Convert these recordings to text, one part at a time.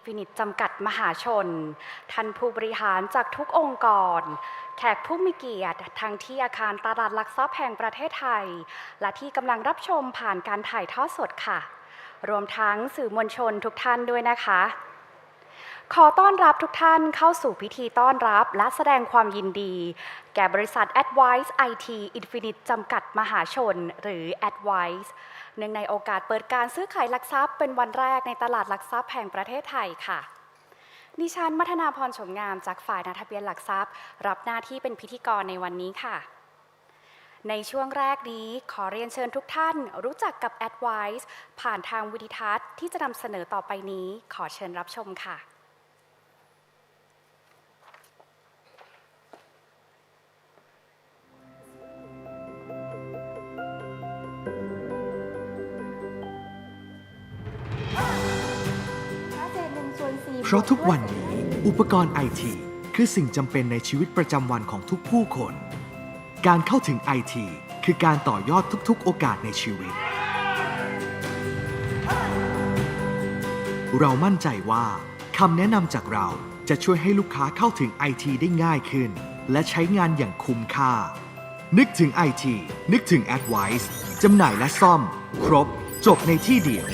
IT Infinite จำกัดมหาชน ท่านผู้บริหารจากทุกองค์กร แขกผู้มีเกียรติทั้งที่อาคารตลาดหลักทรัพย์แห่งประเทศไทย และที่กำลังรับชมผ่านการถ่ายทอดสดค่ะ รวมทั้งสื่อมวลชนทุกท่านด้วยนะคะ ขอต้อนรับทุกท่านเข้าสู่พิธีต้อนรับและแสดงความยินดี แก่บริษัท Advice IT Infinite จำกัดมหาชน หรือ Advice เนื่องในโอกาสเปิดการซื้อขายหลักทรัพย์เป็นวันแรกในตลาดหลักทรัพย์แห่งประเทศไทยค่ะ ดิฉันมัทนาพรชมงามจากฝ่ายนาทะเบียนหลักทรัพย์ รับหน้าที่เป็นพิธีกรในวันนี้ค่ะ ในช่วงแรกนี้ขอเรียนเชิญทุกท่านรู้จักกับ Advice ผ่านทางวิดิทัศน์ที่จะนำเสนอต่อไปนี้ขอเชิญรับชมค่ะ ราะทุกวันนี้อุปกรณ์ไอทีคือสิ่งจำเป็นในชีวิตประจำวันของทุกผู้คน การเข้าถึงไอทีคือการต่อยอดทุกๆ โอกาสในชีวิต เรามั่นใจว่าคำแนะนำจากเราจะช่วยให้ลูกค้าเข้าถึงไอทีได้ง่ายขึ้น และใช้งานอย่างคุ้มค่า นึกถึงไอทีนึกถึง Advice จำหน่ายและซ่อม ครบ จบในที่เดียว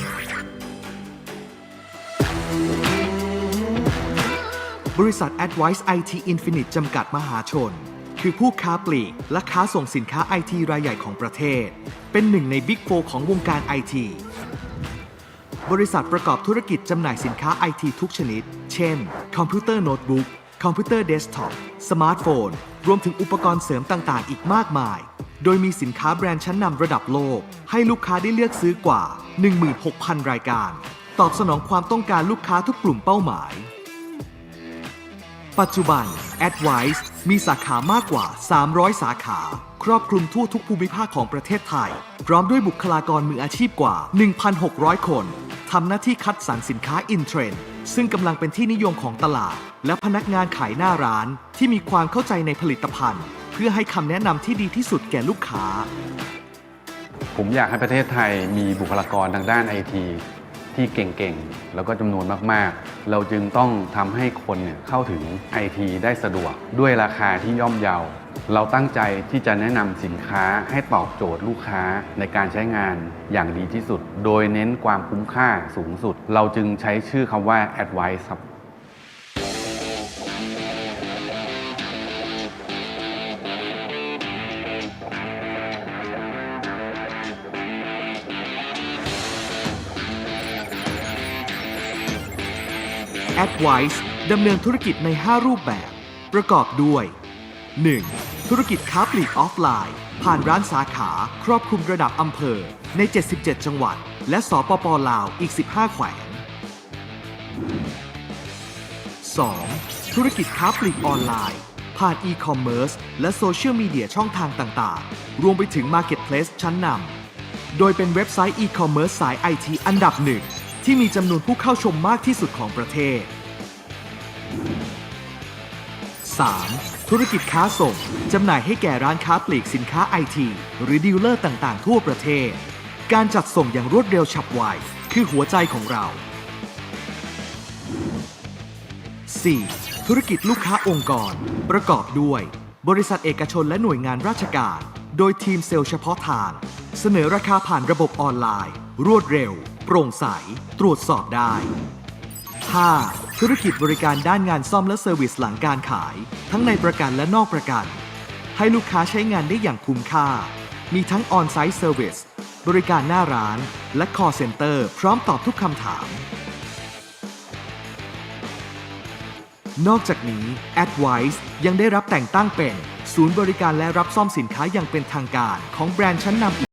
บริษัท Advice IT Infinite จำกัดมหาชน คือผู้ค้าปลีก และค้าส่งสินค้าไอทีรายใหญ่ของประเทศ เป็นหนึ่งในบิ๊กโฟของวงการไอที บริษัทประกอบธุรกิจจำหน่ายสินค้าไอทีทุกชนิด เช่น คอมพิวเตอร์โน้ตบุ๊ก คอมพิวเตอร์เดสก์ท็อป สมาร์ทโฟน รวมถึงอุปกรณ์เสริมต่าง ๆ อีกมากมาย โดยมีสินค้าแบรนด์ชั้นนำระดับโลก ให้ลูกค้าได้เลือกซื้อกว่า 16,000 รายการ ตอบสนองความต้องการลูกค้าทุกกลุ่มเป้าหมาย ปัจจุบัน Advice มีสาขามากกว่า 300 สาขา ครอบคลุมทั่วทุกภูมิภาคของประเทศไทย พร้อมด้วยบุคลากรมืออาชีพกว่า 1,600 คนทำหน้าที่คัดสรรสินค้าอินเทรนด์ซึ่งกำลังเป็นที่นิยมของตลาด และพนักงานขายหน้าร้านที่มีความเข้าใจในผลิตภัณฑ์ เพื่อให้คำแนะนำที่ดีที่สุดแก่ลูกค้า ผมอยากให้ประเทศไทยมีบุคลากรทางด้านไอที ที่เก่งๆ แล้วก็จำนวนมากๆ เราจึงต้องทำให้คนเนี่ยเข้าถึงไอทีได้สะดวก ด้วยราคาที่ย่อมเยา เราตั้งใจที่จะแนะนำสินค้าให้ตอบโจทย์ลูกค้าในการใช้งานอย่างดีที่สุด โดยเน้นความคุ้มค่าสูงสุด เราจึงใช้ชื่อคำว่า Advice ค Advice ดำเนินธุรกิจใน 5 รูปแบบ ประกอบด้วย 1. ธุรกิจค้าปลีกออฟไลน์ ผ่านร้านสาขา ครอบคลุมระดับอำเภอ ใน 77 จังหวัด และสปปลาวอีก 15 แขวง 2. ธุรกิจค้าปลีกออนไลน์ ผ่านอีคอมเมิร์ซและโซเชียลมีเดียช่องทางต่างๆ รวมไปถึง Marketplace ชั้นนำโดยเป็นเว็บไซต์อีคอมเมิร์ซสายไอทีอันดับหนึ่ง ที่มีจำนวนผู้เข้าชมมากที่สุดของประเทศ 3. ธุรกิจค้าส่ง จำหน่ายให้แก่ร้านค้าปลีกสินค้าไอทีหรือดีลเลอร์ต่างๆ ทั่วประเทศ การจัดส่งอย่างรวดเร็วฉับไวคือหัวใจของเรา 4. ธุรกิจลูกค้าองค์กร ประกอบด้วย บริษัทเอกชนและหน่วยงานราชการ โดยทีมเซลล์เฉพาะทาง เสนอราคาผ่านระบบออนไลน์ รวดเร็ว โปร่งใส ตรวจสอบได้ 5. ธุรกิจบริการด้านงานซ่อมและเซอร์วิสหลังการขาย ทั้งในประกันและนอกประกัน ให้ลูกค้าใช้งานได้อย่างคุ้มค่า มีทั้ง On-Site Service บริการหน้าร้าน และ Call Center พร้อมตอบทุกคำถาม นอกจากนี้ Advice ยังได้รับแต่งตั้งเป็น ศูนย์บริการและรับซ่อมสินค้าอย่างเป็นทางการของแบรนด์ชั้นนำอีก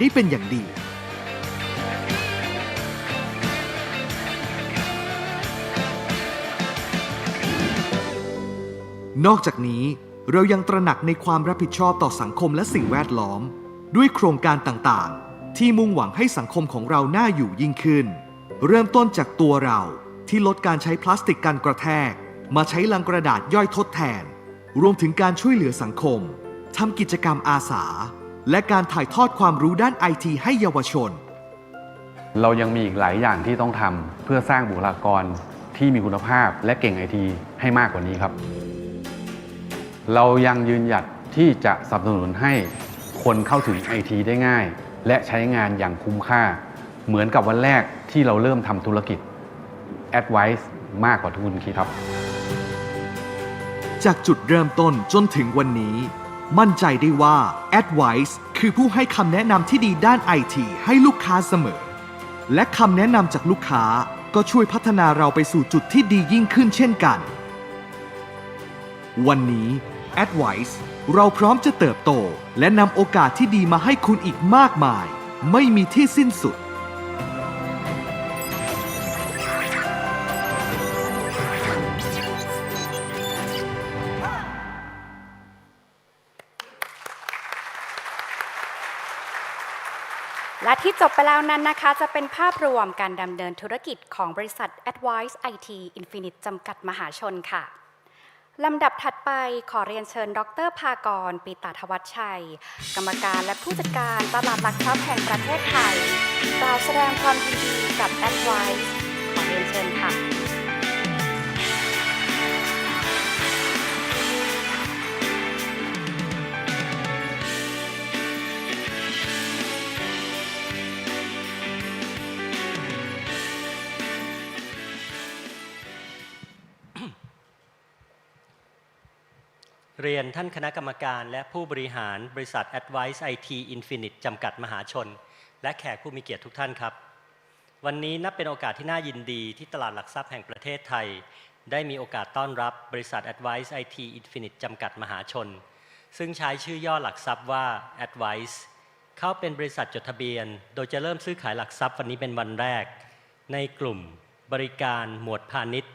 ได้เป็นอย่างดี นอกจากนี้เรายังตระหนักในความรับผิดชอบต่อสังคมและสิ่งแวดล้อม ด้วยโครงการต่างๆ ที่มุ่งหวังให้สังคมของเราน่าอยู่ยิ่งขึ้น เริ่มต้นจากตัวเราที่ลดการใช้พลาสติกกันกระแทก มาใช้ลังกระดาษย่อยทดแทน รวมถึงการช่วยเหลือสังคมทำกิจกรรมอาสา และการถ่ายทอดความรู้ด้านไอทีให้เยาวชน เรายังมีอีกหลายอย่างที่ต้องทำเพื่อสร้างบุคลากรที่มีคุณภาพและเก่งไอทีให้มากกว่านี้ครับ เรายังยืนหยัดที่จะสนับสนุนให้คนเข้าถึงไอทีได้ง่าย และใช้งานอย่างคุ้มค่า เหมือนกับวันแรกที่เราเริ่มทำธุรกิจ Advice มากกว่าทุกคนคิดครับ จากจุดเริ่มต้นจนถึงวันนี้ มั่นใจได้ว่า Advice คือผู้ให้คำแนะนำที่ดีด้าน IT ให้ลูกค้าเสมอ และคำแนะนำจากลูกค้าก็ช่วยพัฒนาเราไปสู่จุดที่ดียิ่งขึ้นเช่นกัน วันนี้ Advice เราพร้อมจะเติบโต และนำโอกาสที่ดีมาให้คุณอีกมากมาย ไม่มีที่สิ้นสุด และที่จบไปแล้วนั้นนะคะ จะเป็นภาพรวมการดำเนินธุรกิจของบริษัท Advice IT Infinite จำกัดมหาชนค่ะลำดับถัดไปขอเรียนเชิญ ดรภากร ปีตาธวัชชัย กรรมการและผู้จัดการตลาดหลักทรัพย์แห่งประเทศไทยกล่าวแสดงความยินดีกับ Advice ขอเรียนเชิญค่ะ เรียนท่านคณะกรรมการ และผู้บริหารบริษัท Advice IT Infinite จำกัดมหาชน และแขกผู้มีเกียรติทุกท่านครับ วันนี้นับเป็นโอกาสที่น่ายินดีที่ตลาดหลักทรัพย์แห่งประเทศไทย ได้มีโอกาสต้อนรับบริษัท Advice IT Infinite จำกัดมหาชน ซึ่งใช้ชื่อย่อหลักทรัพย์ว่า Advice เข้าเป็นบริษัทจดทะเบียน โดยจะเริ่มซื้อขายหลักทรัพย์วันนี้เป็นวันแรก ในกลุ่ม บริการหมวดพาณิชย์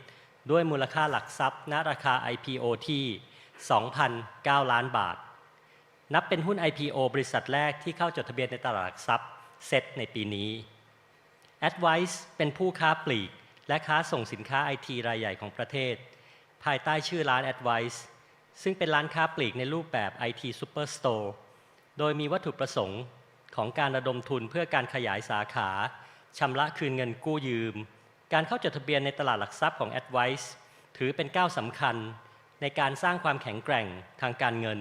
ด้วยมูลค่าหลักทรัพย์ณราคา IPO ที่ 2,009 ล้านบาท นับเป็นหุ้น IPO บริษัทแรกที่เข้าจดทะเบียนในตลาดหลักทรัพย์เซตในปีนี้ Advice เป็นผู้ค้าปลีก และค้าส่งสินค้าไอทีรายใหญ่ของประเทศ ภายใต้ชื่อร้าน Advice ซึ่งเป็นร้านค้าปลีกในรูปแบบ IT Superstore โดยมีวัตถุประสงค์ของการระดมทุนเพื่อการขยายสาขาชำระคืนเงินกู้ยืม การเข้าจดทะเบียนในตลาดหลักทรัพย์ของ Advice ถือเป็นก้าวสำคัญ ในการสร้างความแข็งแกร่งทางการเงิน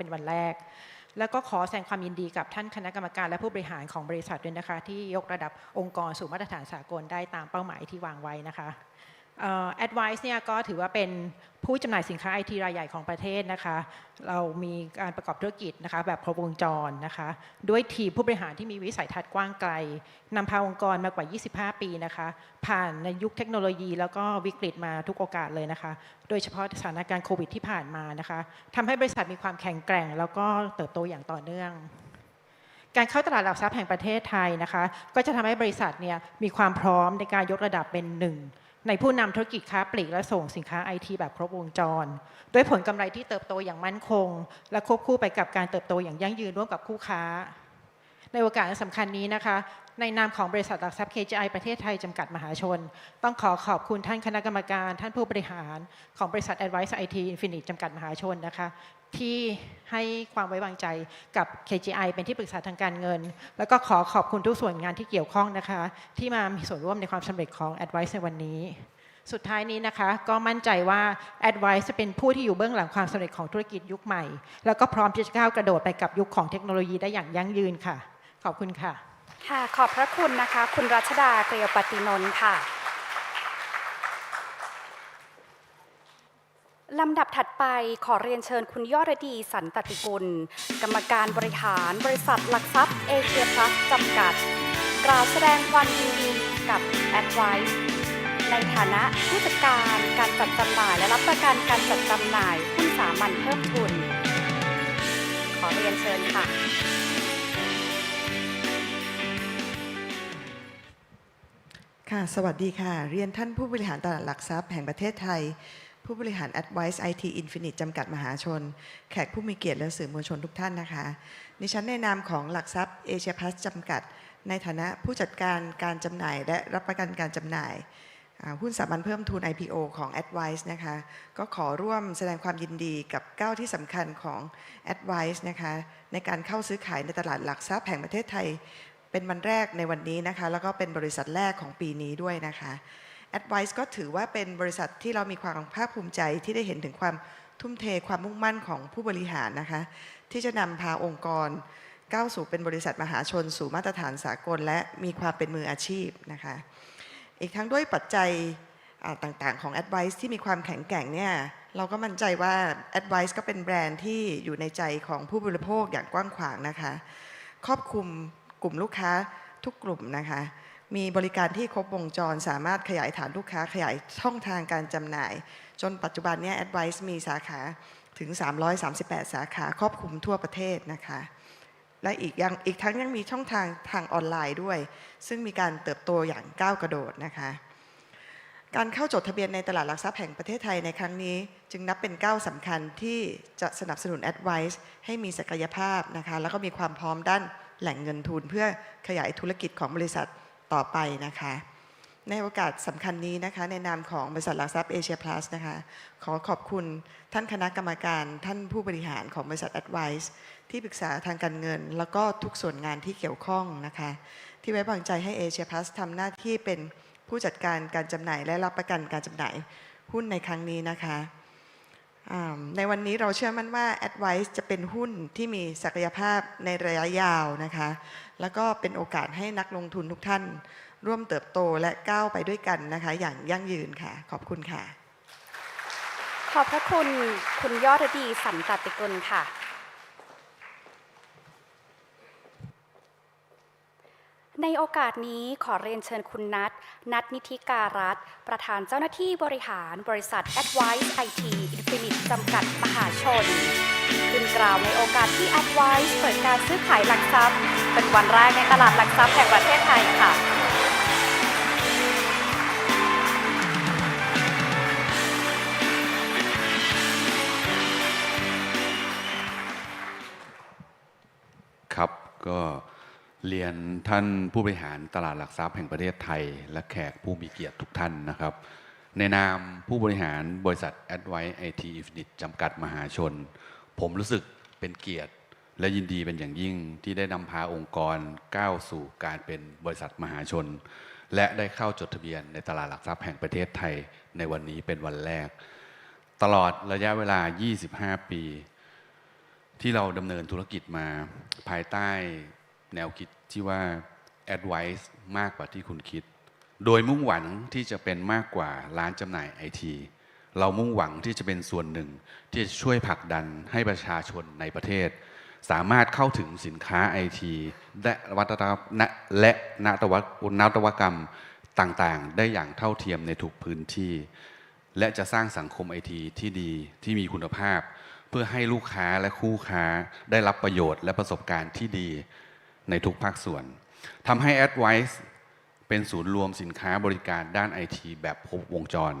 เป็นวันแรก แล้วก็ขอแสดงความยินดีกับท่านคณะกรรมการและผู้บริหารของบริษัทด้วยนะคะ ที่ยกระดับองค์กรสู่มาตรฐานสากลได้ตามเป้าหมายที่วางไว้นะคะ เอ่อ Advice เนี่ยก็ถือว่าเป็นผู้จำหน่ายสินค้าไอทีรายใหญ่ของประเทศนะคะ เรามีการประกอบธุรกิจนะคะแบบครบวงจรนะคะ ด้วยทีมผู้บริหารที่มีวิสัยทัศน์กว้างไกลนำพาองค์กรมากว่า 25 ปีนะคะ ผ่านในยุคเทคโนโลยี แล้วก็วิกฤตมาทุกโอกาสเลยนะคะ โดยเฉพาะสถานการณ์โควิดที่ผ่านมานะคะทำให้บริษัทมีความแข็งแกร่ง แล้วก็เติบโตอย่างต่อเนื่องการเข้าตลาดหลักทรัพย์แห่งประเทศไทยนะคะ ก็จะทำให้บริษัทเนี่ยมีความพร้อมในการยกระดับเป็นหนึ่ง ในผู้นำธุรกิจค้าปลีกและส่งสินค้าไอทีแบบครบวงจร ด้วยผลกำไรที่เติบโตอย่างมั่นคง และควบคู่ไปกับการเติบโตอย่างยั่งยืนร่วมกับคู่ค้า ในโอกาสสำคัญนี้นะคะ ในนามของบริษัทหลักทรัพย์ KGI ประเทศไทยจำกัดมหาชน ต้องขอขอบคุณท่านคณะกรรมการ ท่านผู้บริหารของบริษัท Advice IT Infinite จำกัดมหาชนนะคะ ที่ให้ความไว้วางใจกับ KGI เป็นที่ปรึกษาทางการเงิน แล้วก็ขอขอบคุณทุกส่วนงานที่เกี่ยวข้องนะคะ ที่มามีส่วนร่วมในความสำเร็จของ Advice ในวันนี้ สุดท้ายนี้นะคะ ก็มั่นใจว่า Advice จะเป็นผู้ที่อยู่เบื้องหลังความสำเร็จของธุรกิจยุคใหม่ แล้วก็พร้อมที่จะก้าวกระโดดไปกับยุคของเทคโนโลยีได้อย่างยั่งยืนค่ะ ขอบคุณค่ะ ค่ะ ขอบพระคุณนะคะ คุณรัชดาเกลียวปฏินนท์ค่ะ ลำดับถัดไปขอเรียนเชิญคุณยอดดีสันตติกุล กรรมการบริหารบริษัทหลักทรัพย์เอเชียพลัสจำกัด กล่าวแสดงความยินดีกับ Advice ในฐานะผู้จัดการการจัดจำหน่ายและรับประกันการจัดจำหน่ายหุ้นสามัญเพิ่มทุน ขอเรียนเชิญค่ะ ค่ะ สวัสดีค่ะ เรียนท่านผู้บริหารตลาดหลักทรัพย์แห่งประเทศไทย ผู้บริหาร Advice IT Infinite จำกัดมหาชน แขกผู้มีเกียรติและสื่อมวลชนทุกท่านนะคะ ดิฉันในนามของหลักทรัพย์เอเชียพ u สจำกัด ในฐานะผู้จัดการการจำหน่าย และรับประกันการจำหน่ายหุ้นสามัญเพิ่มทุน IPO ของ Advice นะคะ ก็ขอร่วมแสดงความยินดีกับก้าวที่สำคัญของ Advice นะคะ ในการเข้าซื้อขายในตลาดหลักทรัพย์แห่งประเทศไทย เป็นวันแรกในวันนี้นะคะ แล้วก็เป็นบริษัทแรกของปีนี้ด้วยนะคะ Advice ก็ถือว่าเป็นบริษัทที่เรามีความภาคภูมิใจที่ได้เห็นถึงความทุ่มเทความมุ่งมั่นของผู้บริหารนะคะ ที่จะนำพาองค์กรก้าวสู่เป็นบริษัทมหาชนสู่มาตรฐานสากล และมีความเป็นมืออาชีพนะคะ อีกทั้งด้วยปัจจัยต่างๆ ของ Advice ที่มีความแข็งแกร่งเนี่ยเราก็มั่นใจว่า Advice ก็เป็นแบรนด์ที่อยู่ในใจของผู้บริโภคอย่างกว้างขวางนะคะ ครอบคลุมกลุ่มลูกค้าทุกกลุ่มนะคะ มีบริการที่ครบวงจร สามารถขยายฐานลูกค้าขยายช่องทางการจำหน่าย จนปัจจุบันนี้ Advice มีสาขาถึง 338 สาขาครอบคลุมทั่วประเทศนะคะและอีกยังอีกทั้งยังมีช่องทางทางออนไลน์ด้วย ซึ่งมีการเติบโตอย่างก้าวกระโดดนะคะการเข้าจดทะเบียนในตลาดหลักทรัพย์แห่งประเทศไทยในครั้งนี้ จึงนับเป็นก้าวสำคัญที่จะสนับสนุน Advice ให้มีศักยภาพนะคะแล้วก็มีความพร้อมด้านแหล่งเงินทุน เพื่อขยายธุรกิจของบริษัท ต่อไปนะคะ ในโอกาสสำคัญนี้นะคะ ในนามของบริษัทหลักทรัพย์เอเชียพลัสนะคะ ขอขอบคุณท่านคณะกรรมการท่านผู้บริหารของบริษัท Advice ที่ปรึกษาทางการเงิน แล้วก็ทุกส่วนงานที่เกี่ยวข้องนะคะ ที่ไว้วางใจให้เอเชียพลัสทำหน้าที่เป็นผู้จัดการการจำหน่ายและรับประกันการจำหน่ายหุ้นในครั้งนี้นะคะ ในวันนี้เราเชื่อมั่นว่า Advice จะเป็นหุ้นที่มีศักยภาพในระยะยาวนะคะ แล้วก็เป็นโอกาสให้นักลงทุนทุกท่าน ร่วมเติบโตและก้าวไปด้วยกันนะคะ อย่างยั่งยืนค่ะ ขอบคุณค่ะ ขอบพระคุณคุณยอดดีสันตติกุลค่ะ ในโอกาสนี้ขอเรียนเชิญคุณนัทนัทนิธิการัตประธานเจ้าหน้าที่บริหารบริษัท Advice IT Infinite จำกัดมหาชน ขึ้นกล่าวในโอกาสที่ Advice เปิดการซื้อขายหลักทรัพย์ เป็นวันแรกในตลาดหลักทรัพย์แห่งประเทศไทยค่ะ เรียนท่านผู้บริหารตลาดหลักทรัพย์แห่งประเทศไทย และแขกผู้มีเกียรติทุกท่านนะครับ ในนามผู้บริหารบริษัท Advice IT Infinite จำกัดมหาชน ผมรู้สึกเป็นเกียรติ และยินดีเป็นอย่างยิ่งที่ได้นำพาองค์กรก้าวสู่การเป็นบริษัทมหาชน และได้เข้าจดทะเบียนในตลาดหลักทรัพย์แห่งประเทศไทยในวันนี้เป็นวันแรก ตลอดระยะเวลา 25 ปี ที่เราดำเนินธุรกิจมาภายใต้ แนวคิดที่ว่า advice มากกว่าที่คุณคิด โดยมุ่งหวังที่จะเป็นมากกว่าร้านจำหน่ายไอทีเรามุ่งหวังที่จะเป็นส่วนหนึ่งที่จะช่วยผลักดันให้ประชาชนในประเทศ สามารถเข้าถึงสินค้าไอทีและวัตและนวัตนวัตกรรมต่างๆ ได้อย่างเท่าเทียมในทุกพื้นที่ และจะสร้างสังคมไอทีที่ดีที่มีคุณภาพ เพื่อให้ลูกค้าและคู่ค้าได้รับประโยชน์และประสบการณ์ที่ดี ในทุกภาคส่วนทำให้ Advice เป็นศูนย์รวมสินค้าบริการด้านไอทีแบบครบวงจร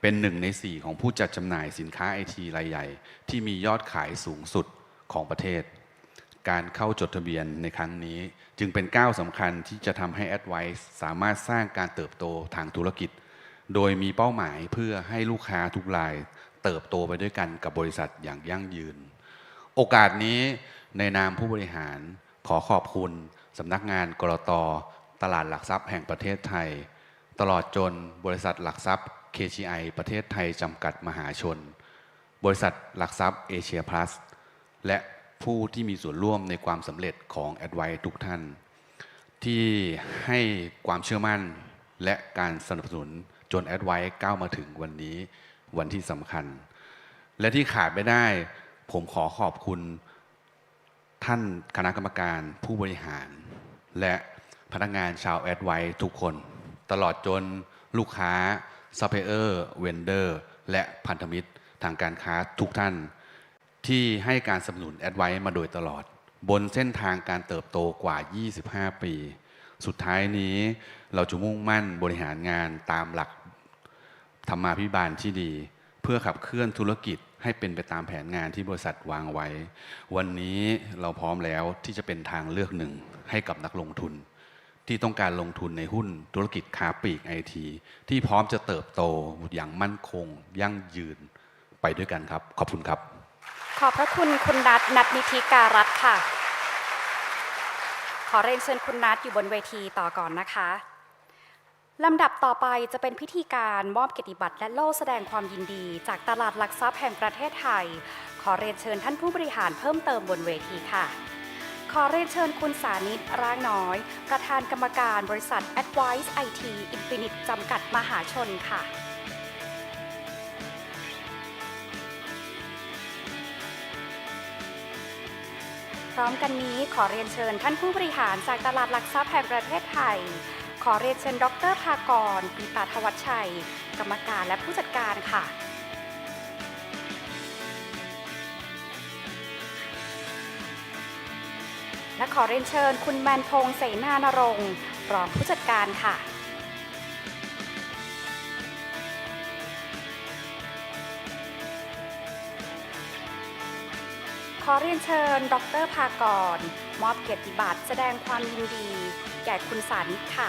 เป็นหนึ่งในสี่ของผู้จัดจำหน่ายสินค้าไอทีรายใหญ่ ที่มียอดขายสูงสุดของประเทศ การเข้าจดทะเบียนในครั้งนี้ จึงเป็นก้าวสำคัญที่จะทำให้ Advice สามารถสร้างการเติบโตทางธุรกิจ โดยมีเป้าหมายเพื่อให้ลูกค้าทุกราย เติบโตไปด้วยกันกับบริษัทอย่างยั่งยืน โอกาสนี้ในนามผู้บริหาร ขอขอบคุณสำนักงานกรตตลาดหลักทรัพย์แห่งประเทศไทย ตลอดจนบริษัทหลักทรัพย์ KGI ประเทศไทยจำกัดมหาชน บริษัทหลักทรัพย์เอเชียพลัสและผู้ที่มีส่วนร่วมในความสำเร็จของ a d v i ทุกท่าน ที่ให้ความเชื่อมั่นและการสนับสนุนจน a d v i ก้าวมาถึงวันนี้วันที่สำคัญ และที่ขาดไม่ได้ ผมขอขอบคุณ ท่านคณะกรรมการผู้บริหาร และพนักงานชาวแอดไวทุกคน ตลอดจนลูกค้าซัพพลายเออร์เวนเดอร์และพันธมิตรทางการค้าทุกท่าน ที่ให้การสนับสนุนแอดไวมาโดยตลอด บนเส้นทางการเติบโตกว่า 25 ปี สุดท้ายนี้เราจะมุ่งมั่นบริหารงานตามหลักธรรมาภิบาลที่ดี เพื่อขับเคลื่อนธุรกิจ ให้เป็นไปตามแผนงานที่บริษัทวางไว้ วันนี้เราพร้อมแล้วที่จะเป็นทางเลือกหนึ่งให้กับนักลงทุน ที่ต้องการลงทุนในหุ้นธุรกิจค้าปลีกไอทีที่พร้อมจะเติบโตอย่างมั่นคง ยั่งยืนไปด้วยกันครับ ขอบคุณครับ ขอบพระคุณคุณนัทนัทนิธิการัตค่ะ ขอเรียนเชิญคุณนัทอยู่บนเวทีต่อก่อนนะคะ ลำดับต่อไปจะเป็นพิธีการมอบเกียรติบัตรและโล่แสดงความยินดี จากตลาดหลักทรัพย์แห่งประเทศไทย ขอเรียนเชิญท่านผู้บริหารเพิ่มเติมบนเวทีค่ะ ขอเรียนเชิญคุณสานิตร่างน้อย ประธานกรรมการบริษัท Advice IT Infinite จำกัดมหาชนค่ะพร้อมกันนี้ขอเรียนเชิญท่านผู้บริหารจากตลาดหลักทรัพย์แห่งประเทศไทย ขอเรียนเชิญดรภากรปีตาทวัชชัย กรรมการและผู้จัดการค่ะและขอเรียนเชิญคุณแมนพงศ์เสนานรงค์รองผู้จัดการค่ะ ขอเรียนเชิญ ดรภากร มอบเกียรติบัตรแสดงความยินดี แก่คุณสานิค่ะ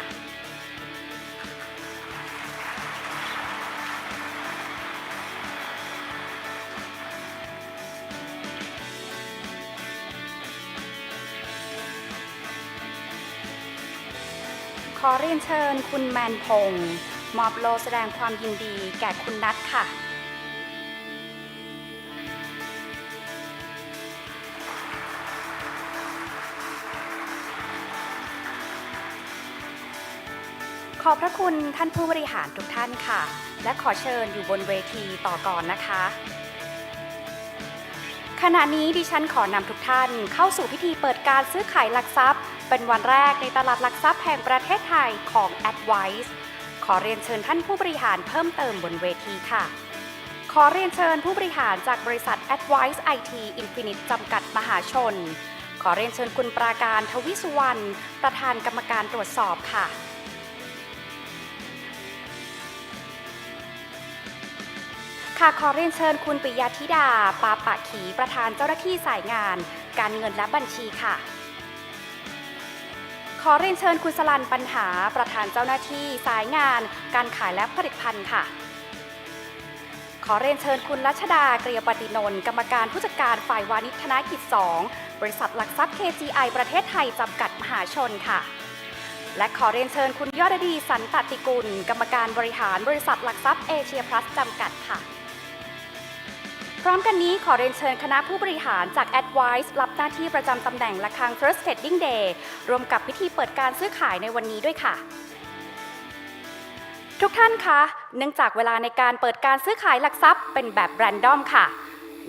ขอเรียนเชิญคุณแมนพงษ์มอบโลแสดงความยินดี แก่คุณนัทค่ะ อบพระคุณท่านผู้บริหารทุกท่านค่ะ และขอเชิญอยู่บนเวทีต่อก่อนนะคะ ขณะนี้ดิฉันขอนำทุกท่านเข้าสู่พิธีเปิดการซื้อขายหลักทรัพย์ เป็นวันแรกในตลาดหลักทรัพย์แห่งประเทศไทยของ Advice ขอเรียนเชิญท่านผู้บริหารเพิ่มเติมบนเวทีค่ะ ขอเรียนเชิญผู้บริหารจากบริษัท Advice IT Infinite จำกัดมหาชน ขอเรียนเชิญคุณปราการทวิสุวรรณประธานกรรมการตรวจสอบค่ะ ค่ะขอเรียนเชิญคุณปิยธิดา ปาปะขีประธานเจ้าหน้าที่สายงาน การเงินและบัญชีค่ะ ขอเรียนเชิญคุณสลันปัญหาประธานเจ้าหน้าที่สายงาน การขายและผลิตภัณฑ์ค่ะ ขอเรียนเชิญคุณรัชดาเกรียปฏินนท์กรรมการผู้จัดการฝ่ายวานิชธนกิจ 2 บริษัทหลักทรัพย์ KGI ประเทศไทยจำกัดมหาชนค่ะและขอเรียนเชิญคุณยอดดีสันตติกุล กรรมการบริหารบริษัทหลักทรัพย์เอเชียพลัสจำกัดค่ะ พร้อมกันนี้ขอเรียนเชิญคณะผู้บริหารจาก Advice รับหน้าที่ประจำตำแหน่งละครัง First Trading Day รวมกับพิธีเปิดการซื้อขายในวันนี้ด้วยค่ะทุกท่านคะ เนื่องจากเวลาในการเปิดการซื้อขายหลักทรัพย์เป็นแบบแรนดอมค่ะ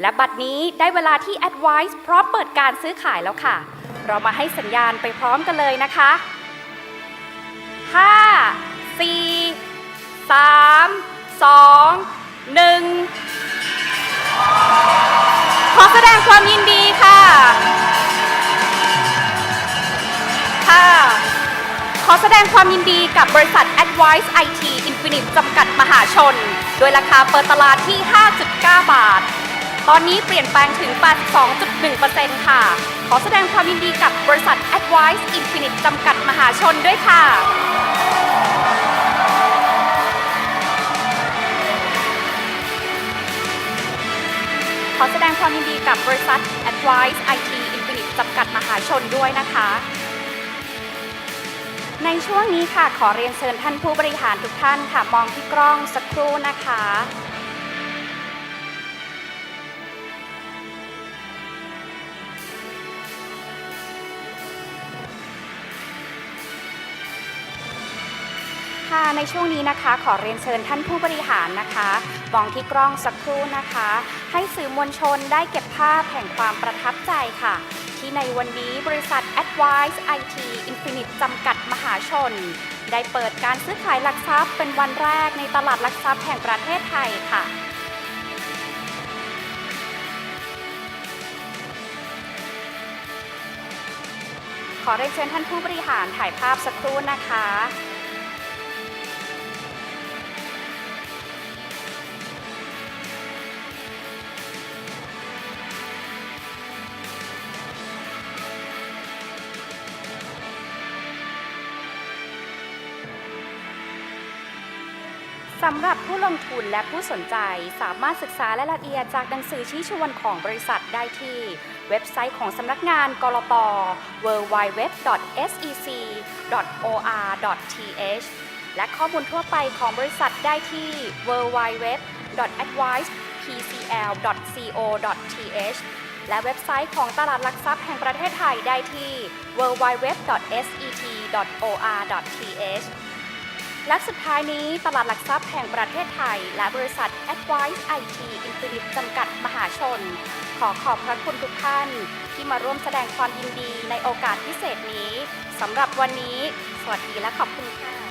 และบัดนี้ได้เวลาที่ Advice พร้อมเปิดการซื้อขายแล้วค่ะ เรามาให้สัญญาณไปพร้อมกันเลยนะคะ 5 4 3 2 1 ขอแสดงความยินดีค่ะ ค่ะ ขอแสดงความยินดีกับบริษัท Advice IT Infinite จำกัดมหาชน โดยราคาเปิดตลาดที่ 5.9 บาท ตอนนี้เปลี่ยนแปลงถึง 82.1%ค่ะ ขอแสดงความยินดีกับบริษัท Advice Infinite จำกัดมหาชนด้วยค่ะ ขอแสดงความยินดีกับบริษัท Advice IT Infinite จำกัดมหาชนด้วยนะคะ ในช่วงนี้ค่ะขอเรียนเชิญท่านผู้บริหารทุกท่านค่ะ มองที่กล้องสักครู่นะคะ ค่ะในช่วงนี้นะคะ ขอเรียนเชิญท่านผู้บริหารนะคะมองที่กล้องสักครู่นะคะ ให้สื่อมวลชนได้เก็บภาพแห่งความประทับใจค่ะ ที่ในวันนี้บริษัท Advice IT Infinite จำกัดมหาชน ได้เปิดการซื้อขายหลักทรัพย์เป็นวันแรกในตลาดหลักทรัพย์แห่งประเทศไทยค่ะขอเรียนเชิญท่านผู้บริหารถ่ายภาพสักครู่นะคะ สำหรับผู้ลงทุนและผู้สนใจสามารถศึกษารายละเอียดจากหนังสือชี้ชวนของบริษัทได้ที่ เว็บไซต์ของสำนักงานกรต www.sec.or.th และข้อมูลทั่วไปของบริษัทได้ที่ www.advicepcl.co.th และเว็บไซต์ของตลาดหลักทรัพย์แห่งประเทศไทยได้ที่ www.set.or.th และสุดท้ายนี้ตลาดหลักทรัพย์แห่งประเทศไทย และบริษัท Advice IT Infinite จำกัดมหาชน ขอขอบพระคุณทุกท่าน ที่มาร่วมแสดงความยินดีในโอกาสพิเศษนี้สำหรับวันนี้ สวัสดีและขอบคุณค่ะ